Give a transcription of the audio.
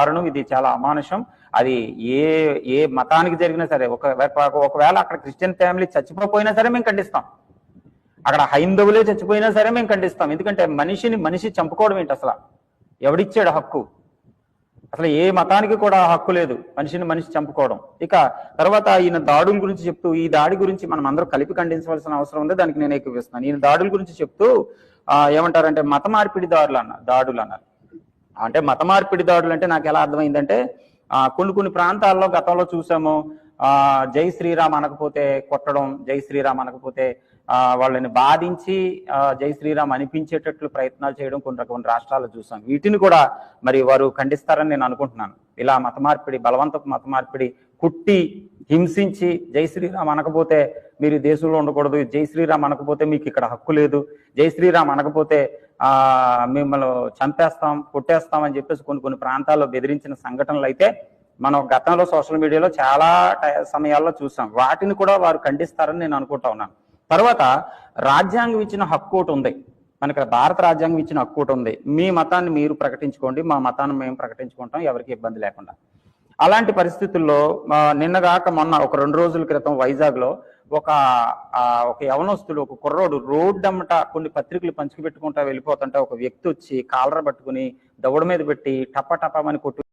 దారుణం ఇది చాలా అమానుషం. అది ఏ ఏ మతానికి జరిగినా సరే ఒక ఒకవేళ అక్కడ క్రిస్టియన్ ఫ్యామిలీ చచ్చిపోయినా సరే మేము ఖండిస్తాం. అక్కడ హైందవులే చచ్చిపోయినా సరే మేము ఖండిస్తాం. ఎందుకంటే మనిషిని మనిషి చంపుకోవడం ఏంటి అసలు? ఎవడిచ్చాడు హక్కు? అసలు ఏ మతానికి కూడా హక్కు లేదు మనిషిని మనిషి చంపుకోవడం. ఇక తర్వాత ఈయన దాడుల గురించి చెప్తూ ఈ దాడి గురించి మనం అందరూ కలిపి ఖండించవలసిన అవసరం ఉంది. దానికి నేను ఎక్కువిస్తున్నాను ఈయన దాడుల గురించి చెప్తూ ఏమంటారంటే మత మార్పిడి దాడులు అన్న దాడులు అన్నారు. అంటే మత మార్పిడి దాడులు అంటే నాకు ఎలా అర్థమైందంటే కొన్ని కొన్ని ప్రాంతాల్లో గతంలో చూసాము ఆ జై శ్రీరామ్ అనకపోతే కొట్టడం జై శ్రీరామ్ అనకపోతే వాళ్ళని బాధించి జై శ్రీరామ్ అనిపించేటట్లు ప్రయత్నాలు చేయడం కొన్ని రకమైన రాష్ట్రాలు చూసాం. వీటిని కూడా మరి వారు ఖండిస్తారని నేను అనుకుంటున్నాను. ఇలా మత మార్పిడి బలవంతపు మత మార్పిడి కుట్టి హింసించి జై శ్రీరామ్ అనకపోతే మీరు దేశంలో ఉండకూడదు జై శ్రీరామ్ అనకపోతే మీకు ఇక్కడ హక్కు లేదు జై శ్రీరామ్ అనకపోతే మిమ్మల్ని చంపేస్తాం కొట్టేస్తాం అని చెప్పేసి కొన్ని కొన్ని ప్రాంతాల్లో బెదిరించిన సంఘటనలు అయితే మనం గతంలో సోషల్ మీడియాలో చాలా సమయాల్లో చూసాం. వాటిని కూడా వారు ఖండిస్తారని నేను అనుకుంటా ఉన్నాను. తర్వాత రాజ్యాంగం ఇచ్చిన హక్కు ఒకటి ఉంది. మనకి భారత రాజ్యాంగం ఇచ్చిన హక్కు ఒకటి ఉంది. మీ మతాన్ని మీరు ప్రకటించుకోండి మా మతాన్ని మేము ప్రకటించుకుంటాం ఎవరికి ఇబ్బంది లేకుండా. అలాంటి పరిస్థితుల్లో నిన్నగాక మొన్న ఒక రెండు రోజుల క్రితం వైజాగ్లో ఒక ఒక యవనస్తుడు ఒక కుర్రోడు రోడ్డమ్మట కొన్ని పత్రికలు పంచుకు పెట్టుకుంటా వెళ్ళిపోతుంటే ఒక వ్యక్తి వచ్చి కాలర పట్టుకుని దవడ మీద పెట్టి టప టపమని కొట్టు